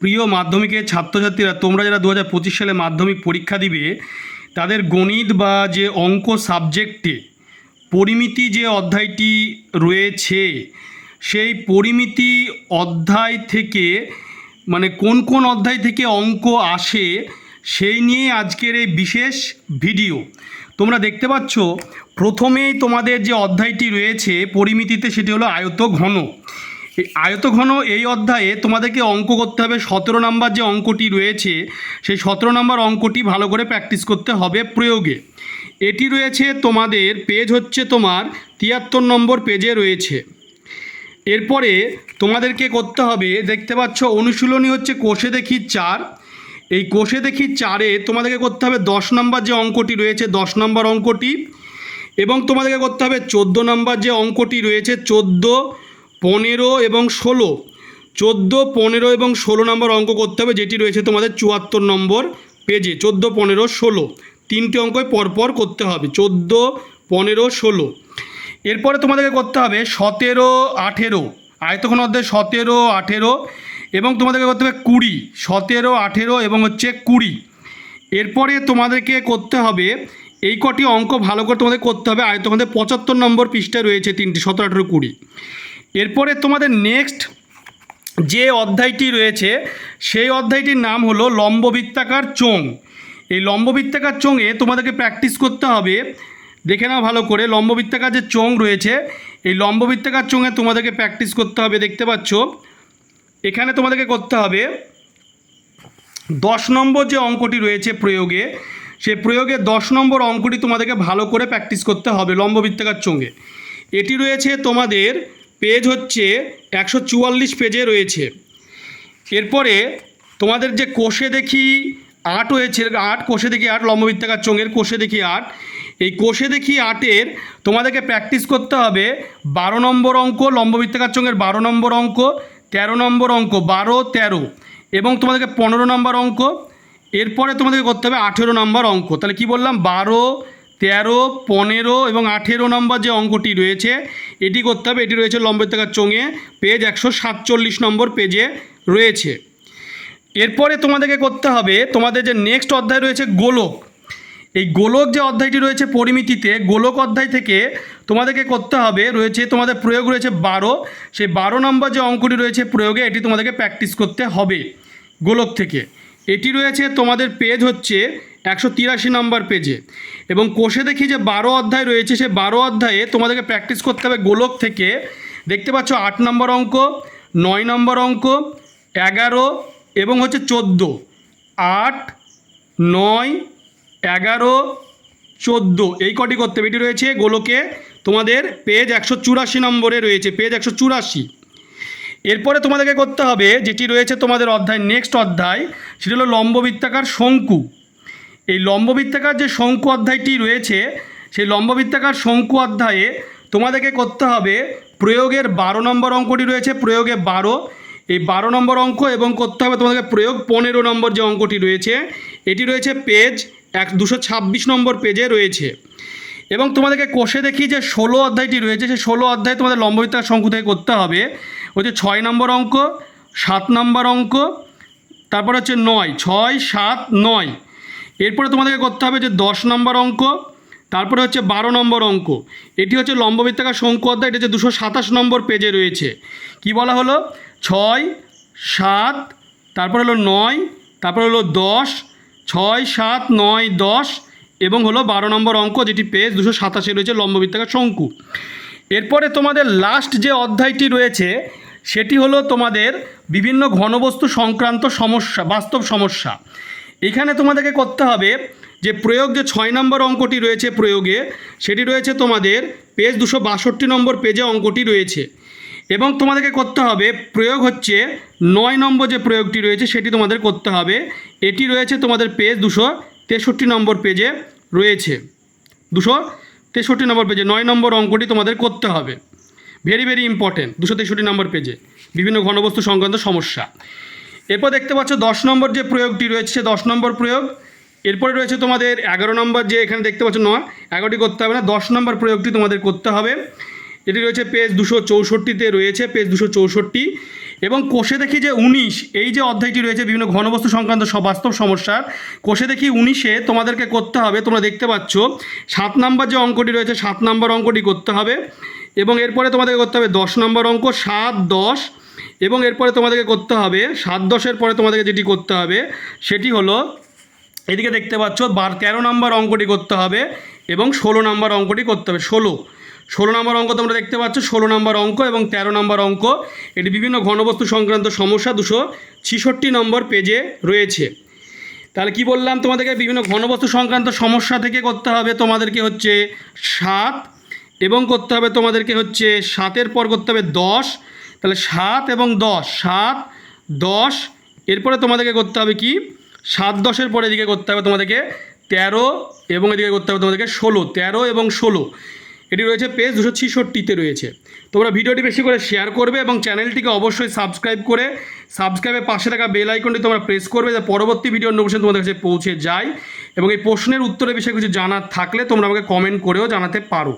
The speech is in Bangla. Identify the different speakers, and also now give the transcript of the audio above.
Speaker 1: প্রিয় মাধ্যমিকের ছাত্রছাত্রীরা, তোমরা যারা দু হাজার পঁচিশ সালে মাধ্যমিক পরীক্ষা দিবে, তাদের গণিত বা যে অঙ্ক সাবজেক্টে পরিমিতি যে অধ্যায়টি রয়েছে, সেই পরিমিতি অধ্যায় থেকে মানে কোন কোন অধ্যায় থেকে অঙ্ক আসে, সেই নিয়ে আজকের এই বিশেষ ভিডিও। তোমরা দেখতে পাচ্ছ, প্রথমেই তোমাদের যে অধ্যায়টি রয়েছে, পরিমিতিতে সেটি হলো আয়ত ঘন। আয়তঘন এই অধ্যায়ে তোমাদেরকে অঙ্ক করতে হবে। সতেরো নাম্বার যে অঙ্কটি রয়েছে, সেই সতেরো নাম্বার অঙ্কটি ভালো করে প্র্যাকটিস করতে হবে প্রয়োগে। এটি রয়েছে তোমাদের পেজ হচ্ছে তোমার তিয়াত্তর নম্বর পেজে রয়েছে। এরপরে তোমাদেরকে করতে হবে, দেখতে পাচ্ছ অনুশীলনী হচ্ছে কোষে দেখি চার। এই কোষে দেখি চারে তোমাদেরকে করতে হবে দশ নম্বর যে অঙ্কটি রয়েছে, দশ নম্বর অঙ্কটি। এবং তোমাদেরকে করতে হবে চোদ্দ নম্বর যে অঙ্কটি রয়েছে, চোদ্দ পনেরো এবং ষোলো। চোদ্দ, পনেরো এবং ষোলো নম্বর অঙ্ক করতে হবে, যেটি রয়েছে তোমাদের চুয়াত্তর নম্বর পেজে। চোদ্দ, পনেরো, ষোলো। তিনটে অঙ্কই পরপর করতে হবে, চোদ্দ, পনেরো, ষোলো। এরপরে তোমাদেরকে করতে হবে সতেরো, আঠেরো। আয়তক্ষণ অধ্যায় সতেরো, আঠেরো এবং তোমাদেরকে করতে হবে কুড়ি। সতেরো, আঠেরো এবং হচ্ছে কুড়ি। এরপরে তোমাদেরকে করতে হবে এই কটি অঙ্ক ভালো করে তোমাদের করতে হবে। আয়তক্ষণে পঁচাত্তর নম্বর পৃষ্ঠায় রয়েছে তিনটি, সতেরো, আঠেরো, কুড়ি। এরপরে তোমাদের নেক্সট যে অধ্যায়টি রয়েছে, সেই অধ্যায়টির নাম হলো লম্ববৃত্তাকার চোঙ। এই লম্ববৃত্তাকার চোঙে তোমাদেরকে প্র্যাকটিস করতে হবে। দেখে নাও ভালো করে, লম্ববৃত্তাকার যে চোঙ রয়েছে, এই লম্ববৃত্তাকার চোঙে তোমাদেরকে প্র্যাকটিস করতে হবে, দেখতে পাচ্ছ? এখানে তোমাদেরকে করতে হবে, দশ নম্বর যে অঙ্কটি রয়েছে প্রয়োগে সে প্রয়োগে দশ নম্বর অঙ্কটি তোমাদেরকে ভালো করে প্র্যাকটিস করতে হবে লম্ববৃত্তাকার চোঙে। এটি রয়েছে তোমাদের পেজ হচ্ছে একশো চুয়াল্লিশ পেজে রয়েছে। এরপরে তোমাদের যে কোষে দেখি আট হয়েছে, আট কোষে দেখি আট, লম্ববৃত্তাকার চোঙের কোষে দেখি আট। এই কোষে দেখি আটের তোমাদেরকে প্র্যাকটিস করতে হবে বারো নম্বর অঙ্ক, লম্ববৃত্তাকার চোঙের বারো নম্বর অঙ্ক, তেরো নম্বর অঙ্ক, বারো, তেরো এবং তোমাদেরকে পনেরো নম্বর অঙ্ক। এরপরে তোমাদেরকে করতে হবে আঠেরো নম্বর অঙ্ক। তাহলে কি বললাম? বারো তেরো, পনেরো এবং আঠেরো নম্বর যে অঙ্কটি রয়েছে, এটি করতে হবে। এটি রয়েছে লম্ববৃত্তাকার চোঙে। পেজ একশো সাতচল্লিশ নম্বর পেজে রয়েছে। এরপরে তোমাদেরকে করতে হবে, তোমাদের যে নেক্সট অধ্যায় রয়েছে গোলক। এই গোলক যে অধ্যায়টি রয়েছে পরিমিতিতে, গোলক অধ্যায় থেকে তোমাদেরকে করতে হবে, রয়েছে তোমাদের প্রয়োগ রয়েছে বারো। সেই বারো নম্বর যে অঙ্কটি রয়েছে প্রয়োগে, এটি তোমাদেরকে প্র্যাকটিস করতে হবে গোলক থেকে। এটি রয়েছে তোমাদের পেজ হচ্ছে একশো তিরাশি নম্বর পেজে। এবং কোষে দেখি যে বারো অধ্যায় রয়েছে সে বারো অধ্যায়ে তোমাদেরকে প্র্যাকটিস করতে হবে গোলক থেকে। দেখতে পাচ্ছ আট নম্বর অঙ্ক, নয় নম্বর অঙ্ক, এগারো এবং হচ্ছে চোদ্দ। আট, নয়, এগারো, চোদ্দ, এই কটি করতে হবে এটি রয়েছে গোলকে। তোমাদের পেজ একশো চুরাশি নম্বরে রয়েছে, পেজ একশো চুরাশি। এরপরে তোমাদেরকে করতে হবে, যেটি রয়েছে তোমাদের অধ্যায় নেক্সট অধ্যায়, সেটি হলো লম্ববৃত্তাকার শঙ্কু। এই লম্ববৃত্তাকার যে শঙ্কু অধ্যায়টি রয়েছে, সেই লম্ববৃত্তাকার শঙ্কু অধ্যায়ে তোমাদেরকে করতে হবে প্রয়োগের বারো নম্বর অঙ্কটি রয়েছে, প্রয়োগে বারো। এই বারো নম্বর অঙ্ক এবং করতে হবে তোমাদেরকে প্রয়োগ পনেরো নম্বর যে অঙ্কটি রয়েছে, এটি রয়েছে পেজ এক, দুশো ছাব্বিশ নম্বর পেজে রয়েছে। এবং তোমাদেরকে কোষে দেখি যে ষোলো অধ্যায়টি রয়েছে, সেই ষোলো অধ্যায় তোমাদের লম্ববিত্তার শঙ্কু থেকে করতে হবে। হচ্ছে ছয় নম্বর অঙ্ক, সাত নম্বর অঙ্ক, তারপর হচ্ছে নয়, ছয়, সাত, নয়। এরপরে তোমাদেরকে করতে হবে যে দশ নম্বর অঙ্ক, তারপরে হচ্ছে বারো নম্বর অঙ্ক। এটি হচ্ছে লম্ববৃত্তাকার শঙ্কু অধ্যায়, এটা হচ্ছে দুশো সাতাশ নম্বর পেজে রয়েছে। কি বলা হলো? ছয়, সাত, তারপর হলো নয়, তারপর হলো দশ, ছয়, সাত, নয়, দশ, এবং হলো বারো নম্বর অঙ্ক যেটি পেজ দুশো সাতাশে রয়েছে লম্ববৃত্তাকার শঙ্কু। এরপরে তোমাদের লাস্ট যে অধ্যায়টি রয়েছে, সেটি হলো তোমাদের বিভিন্ন ঘনবস্তু সংক্রান্ত সমস্যা, বাস্তব সমস্যা। এখানে তোমাদেরকে করতে হবে যে প্রয়োগ যে ছয় নম্বর অঙ্কটি রয়েছে প্রয়োগে, সেটি রয়েছে তোমাদের পেজ দুশো বাষট্টি নম্বর পেজে অঙ্কটি রয়েছে। এবং তোমাদেরকে করতে হবে, প্রয়োগ হচ্ছে নয় নম্বর যে প্রয়োগটি রয়েছে সেটি তোমাদের করতে হবে। এটি রয়েছে তোমাদের পেজ দুশো তেষট্টি নম্বর পেজে রয়েছে। দুশো তেষট্টি নম্বর পেজে, নয় নম্বর অঙ্কটি তোমাদের করতে হবে। ভেরি ভেরি ইম্পর্টেন্ট দুশো তেষট্টি নম্বর পেজে। বিভিন্ন ঘনবস্তু সংক্রান্ত সমস্যা। এরপর দেখতে পাচ্ছ দশ নম্বর যে প্রয়োগটি রয়েছে দশ নম্বর প্রয়োগ। এরপরে রয়েছে তোমাদের এগারো নম্বর যে এখানে দেখতে পাচ্ছ নয়, এগারোটি করতে হবে না, দশ নম্বর প্রয়োগটি তোমাদের করতে হবে। এটি রয়েছে পেজ দুশো চৌষট্টিতে রয়েছে, পেজ দুশো চৌষট্টি। এবং কোষে দেখি যে উনিশ, এই যে অধ্যায়টি রয়েছে বিভিন্ন ঘনবস্তু সংক্রান্ত বাস্তব সমস্যার, কোষে দেখি উনিশে তোমাদেরকে করতে হবে, তোমরা দেখতে পাচ্ছ, সাত নাম্বার যে অঙ্কটি রয়েছে, সাত নাম্বার অঙ্কটি করতে হবে। এবং এরপরে তোমাদেরকে করতে হবে দশ নম্বর অঙ্ক, সাত, দশ এবং এরপরে তোমাদেরকে করতে হবে, সাত দশের পরে তোমাদেরকে যেটি করতে হবে, সেটি হলো, এদিকে দেখতে পাচ্ছ, বার তেরো নম্বর অঙ্কটি করতে হবে এবং ষোলো নম্বর অঙ্কটি করতে হবে, ষোলো। ষোলো নম্বর অঙ্ক তোমরা দেখতে পাচ্ছ, ষোলো নম্বর অঙ্ক এবং তেরো নম্বর অঙ্ক, এটি বিভিন্ন ঘনবস্তু সংক্রান্ত সমস্যা দুশো ছিষট্টি নম্বর পেজে রয়েছে। তাহলে কি বললাম তোমাদেরকে, বিভিন্ন ঘনবস্তু সংক্রান্ত সমস্যা থেকে করতে হবে তোমাদেরকে হচ্ছে সাত এবং করতে হবে তোমাদেরকে হচ্ছে সাতের পর করতে হবে দশ তাহলে সাত এবং দশ, সাত, দশ, এরপরে তোমাদেরকে করতে হবে কি? সাত, দশের পরে এদিকে করতে হবে তোমাদেরকে তেরো এবং এদিকে করতে হবে তোমাদেরকে ষোলো, তেরো এবং ষোলো। এটি রয়েছে পেজ দুশো ছিষট্টিতে রয়েছে। তোমরা ভিডিওটি বেশি করে শেয়ার করবে এবং চ্যানেলটিকে অবশ্যই সাবস্ক্রাইব করে সাবস্ক্রাইবের পাশে থাকা বেল আইকনটি তোমরা প্রেস করবে যাতে পরবর্তী ভিডিও নোটিফিকেশন তোমাদের কাছে পৌঁছে যায় এবং এই প্রশ্নের উত্তরের বিষয়ে কিছু জানার থাকলে তোমরা আমাকে কমেন্ট করেও জানাতে পারো।